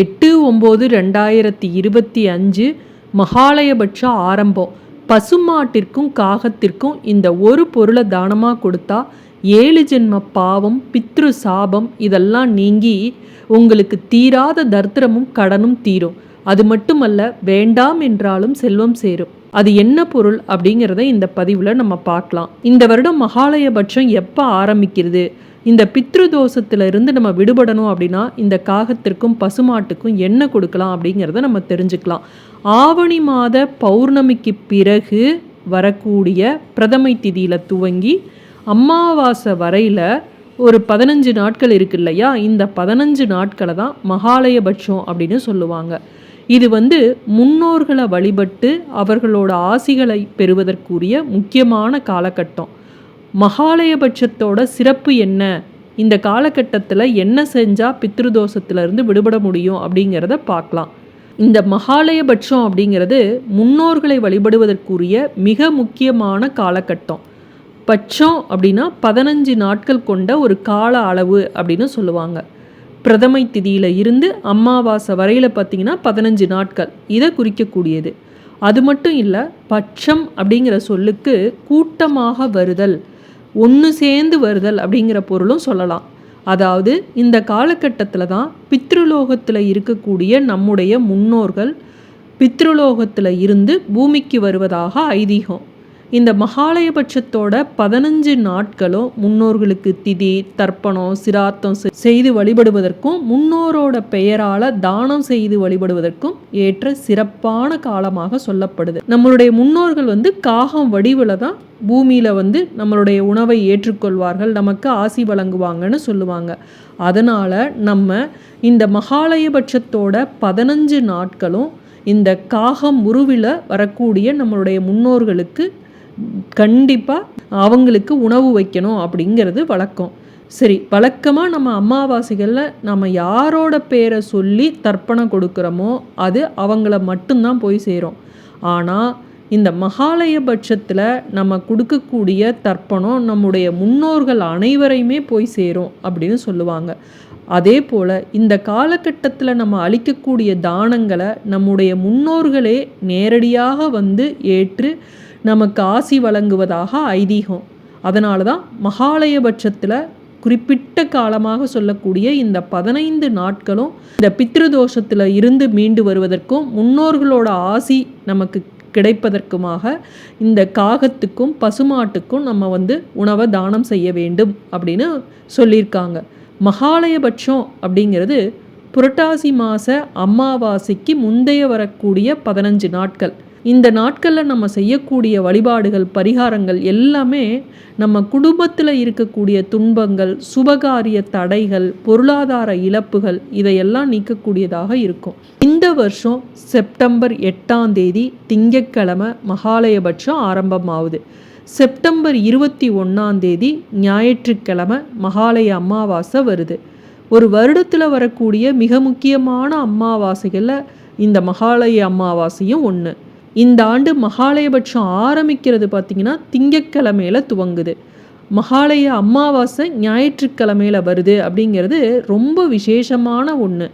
எட்டு ஒம்பது ரெண்டாயிரத்தி இருபத்தி அஞ்சு மகாலயபட்ச ஆரம்பம். பசுமாட்டிற்கும் காகத்திற்கும் இந்த ஒரு பொருளை தானமாக கொடுத்தா? ஏழு ஜென்ம பாவம் பித்ரு சாபம் இதெல்லாம் நீங்கி உங்களுக்கு தீராத தர்த்திரமும் கடனும் தீரும். அது மட்டுமல்ல வேண்டாம் என்றாலும் செல்வம் சேரும். அது என்ன பொருள் அப்படிங்கிறத இந்த பதிவில் நம்ம பார்க்கலாம். இந்த வருடம் மகாலயபட்சம் எப்போ ஆரம்பிக்கிறது? இந்த பித்ரு தோஷத்திலிருந்து நம்ம விடுபடணும் அப்படின்னா இந்த காகத்திற்கும் பசுமாட்டுக்கும் என்ன கொடுக்கலாம் அப்படிங்கிறத நம்ம தெரிஞ்சுக்கலாம். ஆவணி மாத பௌர்ணமிக்கு பிறகு வரக்கூடிய பிரதமை திதியில் துவங்கி அமாவாசை வரையில் ஒரு பதினஞ்சு நாட்கள் இருக்கு இல்லையா? இந்த பதினஞ்சு நாட்களை தான் மகாலயபட்சம் அப்படின்னு சொல்லுவாங்க. இது வந்து முன்னோர்களை வழிபட்டு அவர்களோட ஆசிகளை பெறுவதற்குரிய முக்கியமான காலகட்டம். மகாலயபட்சத்தோட சிறப்பு என்ன? இந்த காலகட்டத்தில் என்ன செஞ்சால் பித்ருதோஷத்திலிருந்து விடுபட முடியும் அப்படிங்கிறத பார்க்கலாம். இந்த மகாலயபட்சம் அப்படிங்கிறது முன்னோர்களை வழிபடுவதற்குரிய மிக முக்கியமான காலகட்டம். பட்சம் அப்படின்னா பதினஞ்சு நாட்கள் கொண்ட ஒரு கால அளவு அப்படின்னு சொல்லுவாங்க. பிரதமை திதியில் இருந்து அமாவாசை வரையில் பார்த்திங்கன்னா பதினஞ்சு நாட்கள். இதை குறிக்கக்கூடியது. அது மட்டும் இல்லை பட்சம் அப்படிங்கிற சொல்லுக்கு கூட்டமாக வருதல் ஒன்று சேர்ந்து வருதல் அப்படிங்கிற பொருளும் சொல்லலாம். அதாவது இந்த காலகட்டத்தில் தான் பித்ருலோகத்தில் இருக்கக்கூடிய நம்முடைய முன்னோர்கள் பித்ருலோகத்தில் இருந்து பூமிக்கு வருவதாக ஐதீகம். இந்த மகாலயபட்சத்தோட பதினஞ்சு நாட்களும் முன்னோர்களுக்கு திதி தர்ப்பணம் சிராத்தம் செய்து வழிபடுவதற்கும் முன்னோரோட பெயரால் தானம் செய்து வழிபடுவதற்கும் ஏற்ற சிறப்பான காலமாக சொல்லப்படுது. நம்மளுடைய முன்னோர்கள் வந்து காகம் வடிவில் தான் பூமியில் வந்து நம்மளுடைய உணவை ஏற்றுக்கொள்வார்கள் நமக்கு ஆசி வழங்குவாங்கன்னு சொல்லுவாங்க. அதனால் நம்ம இந்த மகாலயபட்சத்தோட பதினஞ்சு நாட்களும் இந்த காகம் உருவில் வரக்கூடிய நம்மளுடைய முன்னோர்களுக்கு கண்டிப்பாக அவங்களுக்கு உணவு வைக்கணும் அப்படிங்கிறது வழக்கம். சரி வழக்கமாக நம்ம அமாவாசைகளில் நம்ம யாரோட பேரை சொல்லி தர்ப்பணம் கொடுக்குறோமோ அது அவங்கள மட்டும்தான் போய் சேரும். ஆனால் இந்த மகாலய பட்சத்தில் நம்ம கொடுக்கக்கூடிய தர்ப்பணம் நம்முடைய முன்னோர்கள் அனைவரையுமே போய் சேரும் அப்படின்னு சொல்லுவாங்க. அதே போல் இந்த காலகட்டத்தில் நம்ம அளிக்கக்கூடிய தானங்களை நம்முடைய முன்னோர்களே நேரடியாக வந்து ஏற்று நமக்கு ஆசி வழங்குவதாக ஐதீகம். அதனால தான் மகாலயபட்சத்தில் குறிப்பிட்ட காலமாக சொல்லக்கூடிய இந்த பதினைந்து நாட்களும் இந்த பித்ருதோஷத்தில் இருந்து மீண்டு வருவதற்கும் முன்னோர்களோட ஆசி நமக்கு கிடைப்பதற்குமாக இந்த காகத்துக்கும் பசுமாட்டுக்கும் நம்ம வந்து உணவை தானம் செய்ய வேண்டும் அப்படின்னு சொல்லியிருக்காங்க. மகாலயபட்சம் அப்படிங்கிறது புரட்டாசி மாத அமாவாசைக்கு முந்தைய வரக்கூடிய பதினஞ்சு நாட்கள். இந்த நாட்களில் நம்ம செய்யக்கூடிய வழிபாடுகள் பரிகாரங்கள் எல்லாமே நம்ம குடும்பத்தில் இருக்கக்கூடிய துன்பங்கள் சுபகாரிய தடைகள் பொருளாதார இழப்புகள் இதையெல்லாம் நீக்கக்கூடியதாக இருக்கும். இந்த வருஷம் செப்டம்பர் எட்டாம் தேதி திங்கட்கிழமை மகாலயபட்சம் ஆரம்பமாகுது. செப்டம்பர் இருபத்தி ஒன்றாம் தேதி ஞாயிற்றுக்கிழமை மகாலய அமாவாசை வருது. ஒரு வருடத்தில் வரக்கூடிய மிக முக்கியமான அமாவாசைகளில் இந்த மகாலய அமாவாசையும் ஒன்று இந்த ஆண்டு மகாலயபட்சம் ஆரம்பிக்கிறது பார்த்திங்கன்னா திங்கக்கிழமையில் துவங்குது. மகாலய அமாவாசை ஞாயிற்றுக்கிழமையில் வருது அப்படிங்கிறது ரொம்ப விசேஷமான ஒன்று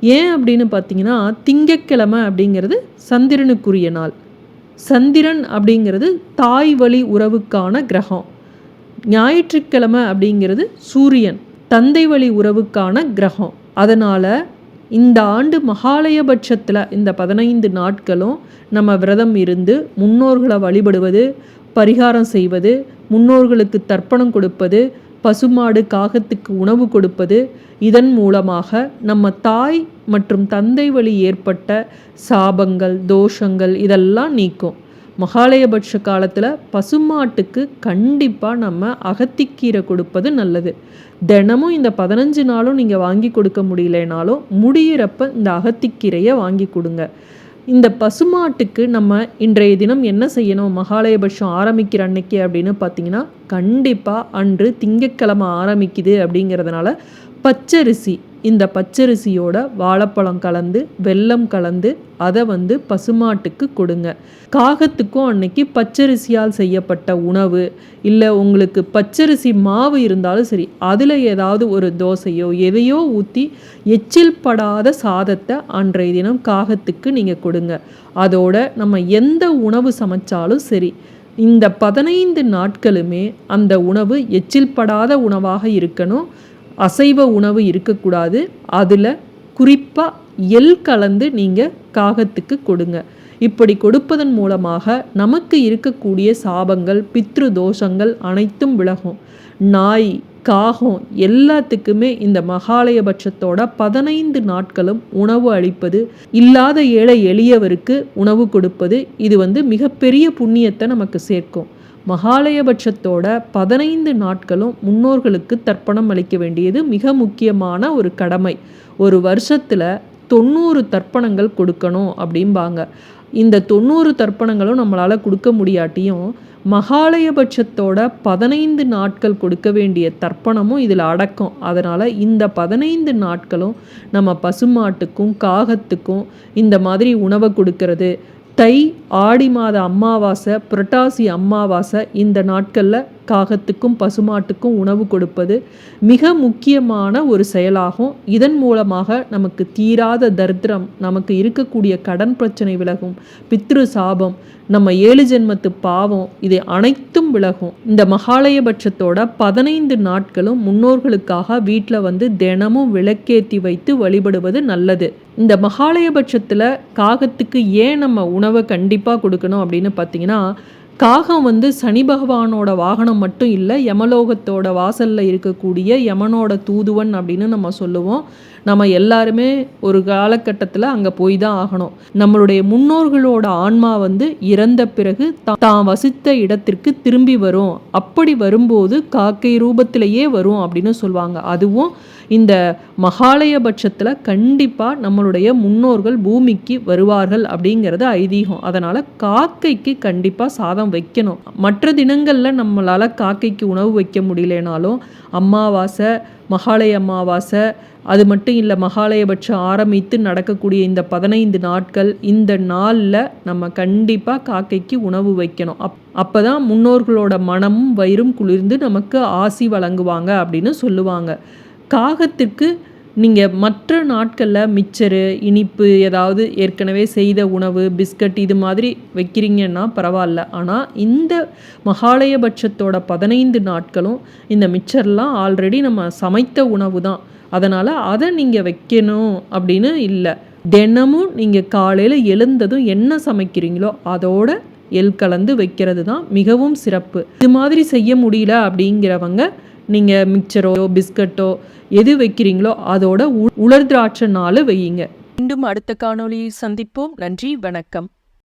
ஏன் அப்படின்னு பார்த்தீங்கன்னா திங்கக்கிழமை அப்படிங்கிறது சந்திரனுக்குரிய நாள். சந்திரன் அப்படிங்கிறது தாய் வழி உறவுக்கான கிரகம். ஞாயிற்றுக்கிழமை அப்படிங்கிறது சூரியன் தந்தை வழி உறவுக்கான கிரகம். அதனால் இந்த ஆண்டு மகாலயபட்சத்தில் இந்த பதினைந்து நாட்களும் நம்ம விரதம் இருந்து முன்னோர்களை வழிபடுவது பரிகாரம் செய்வது முன்னோர்களுக்கு தர்ப்பணம் கொடுப்பது பசுமாடு காகத்துக்கு உணவு கொடுப்பது இதன் மூலமாக நம்ம தாய் மற்றும் தந்தை வழி ஏற்பட்ட சாபங்கள் தோஷங்கள் இதெல்லாம் நீக்கும். மகாலயபட்ச காலத்தில் பசுமாட்டுக்கு கண்டிப்பாக நம்ம அகத்திக்கீரை கொடுப்பது நல்லது. தினமும் இந்த பதினஞ்சு நாளும் நீங்கள் வாங்கி கொடுக்க முடியலனாலும் முடியிறப்ப இந்த அகத்திக்கீரையை வாங்கி கொடுங்க. இந்த பசுமாட்டுக்கு நம்ம இன்றைய தினம் என்ன செய்யணும்? மகாலயபட்சம் ஆரம்பிக்கிற அன்னைக்கு அப்படின்னு பார்த்தீங்கன்னா கண்டிப்பாக அன்று திங்கக்கிழமை ஆரம்பிக்குது அப்படிங்கிறதுனால பச்சரிசி இந்த பச்சரிசியோட வாழைப்பழம் கலந்து வெல்லம் கலந்து அதை வந்து பசுமாட்டுக்கு கொடுங்க. காகத்துக்கும் அன்னைக்கு பச்சரிசியால் செய்யப்பட்ட உணவு இல்லை உங்களுக்கு பச்சரிசி மாவு இருந்தாலும் சரி அதில் ஏதாவது ஒரு தோசையோ எதையோ ஊற்றி எச்சில் படாத சாதத்தை அன்றைய தினம் காகத்துக்கு நீங்கள் கொடுங்க. அதோட நம்ம எந்த உணவு சமைச்சாலும் சரி இந்த பதினைந்து நாட்களுமே அந்த உணவு எச்சில் படாத உணவாக இருக்கணும். அசைவ உணவு இருக்கக்கூடாது. அதில் குறிப்பாக எள் கலந்து நீங்கள் காகத்துக்கு கொடுங்க. இப்படி கொடுப்பதன் மூலமாக நமக்கு இருக்கக்கூடிய சாபங்கள் பித்ரு தோஷங்கள் அனைத்தும் விலகும். நாய் காகம் எல்லாத்துக்குமே இந்த மகாலயபட்சத்தோட பதினைந்து நாட்களும் உணவு அளிப்பது இல்லாத ஏழை எளியவருக்கு உணவு கொடுப்பது இது வந்து மிகப்பெரிய புண்ணியத்தை நமக்கு சேர்க்கும். மகாலயபட்சத்தோட பதினைந்து நாட்களும் முன்னோர்களுக்கு தர்ப்பணம் அளிக்க வேண்டியது மிக முக்கியமான ஒரு கடமை. ஒரு வருஷத்தில் தொண்ணூறு தர்ப்பணங்கள் கொடுக்கணும் அப்படிம்பாங்க. இந்த தொண்ணூறு தர்ப்பணங்களும் நம்மளால் கொடுக்க முடியாட்டியும் மகாலயபட்சத்தோட பதினைந்து நாட்கள் கொடுக்க வேண்டிய தர்ப்பணமும் இதில் அடக்கம். அதனால் இந்த பதினைந்து நாட்களும் நம்ம பசுமாட்டுக்கும் காகத்துக்கும் இந்த மாதிரி உணவை கொடுக்கறது தை ஆடி மாத அமாவாசை புரட்டாசி அமாவாசை இந்த நாட்களில் காகத்துக்கும் பசுமாட்டுக்கும் உணவு கொடுப்பது மிக முக்கியமான ஒரு செயலாகும். இதன் மூலமாக நமக்கு தீராத தரித்திரம் நமக்கு இருக்கக்கூடிய கடன் பிரச்சனை விலகும். பித்ரு சாபம் நம்ம ஏழு ஜென்மத்து பாவம் இது அனைத்தும் விலகும். இந்த மகாலயபட்சத்தோட பதினைந்து நாட்களும் முன்னோர்களுக்காக வீட்டில் வந்து தினமும் விளக்கேற்றி வைத்து வழிபடுவது நல்லது. இந்த மகாலயபட்சத்தில் காகத்துக்கு ஏன் நம்ம உணவை கண்டிப்பாக கொடுக்கணும் அப்படின்னு பார்த்தீங்கன்னா காகம் வந்து சனி பகவானோட வாகனம் மட்டும் இல்லை யமலோகத்தோட வாசலில் இருக்கக்கூடிய யமனோட தூதுவன் அப்படின்னு நம்ம சொல்லுவோம். நம்ம எல்லாருமே ஒரு காலகட்டத்தில் அங்கே போய் தான் ஆகணும். நம்மளுடைய முன்னோர்களோட ஆன்மா வந்து இறந்த பிறகு தான் வசித்த இடத்திற்கு திரும்பி வரும். அப்படி வரும்போது காக்கை ரூபத்திலேயே வரும் அப்படின்னு சொல்லுவாங்க. அதுவும் இந்த மகாலயபட்சத்தில் கண்டிப்பாக நம்மளுடைய முன்னோர்கள் பூமிக்கு வருவார்கள் அப்படிங்கிறது ஐதீகம். அதனால் காக்கைக்கு கண்டிப்பாக சாதம் வைக்கணும். மற்ற தினங்களில் நம்மளால் காக்கைக்கு உணவு வைக்க முடியலனாலும் அமாவாசை மகாலய அமாவாசை. அது மட்டும் இல்லை மகாலயபட்சம் ஆரம்பித்து நடக்கக்கூடிய இந்த பதினைந்து நாட்கள் இந்த நாளில் நம்ம கண்டிப்பாக காக்கைக்கு உணவு வைக்கணும். அப் அப்போ தான் முன்னோர்களோட மனமும் வயிறும் குளிர்ந்து நமக்கு ஆசி வழங்குவாங்க அப்படின்னு சொல்லுவாங்க. காகத்திற்கு நீங்கள் மற்ற நாட்களில் மிச்சரு இனிப்பு ஏதாவது ஏற்கனவே செய்த உணவு பிஸ்கட் இது மாதிரி வைக்கிறீங்கன்னா பரவாயில்ல. ஆனால் இந்த மகாலயபட்சத்தோட பதினைந்து நாட்களும் இந்த மிச்சர்லாம் ஆல்ரெடி நம்ம சமைத்த உணவு தான். அதனால் அதை நீங்கள் வைக்கணும் அப்படின்னு இல்லை. தினமும் நீங்கள் காலையில் எழுந்ததும் என்ன சமைக்கிறீங்களோ அதோட எல் கலந்து வைக்கிறது தான் மிகவும் சிறப்பு. இது மாதிரி செய்ய முடியல அப்படிங்கிறவங்க நீங்கள் மிக்சரோ பிஸ்கட்டோ எது வைக்கிறீங்களோ அதோட உலர் திராட்சை நாள் வையுங்க. மீண்டும் அடுத்த காணொலியை சந்திப்போம். நன்றி வணக்கம்.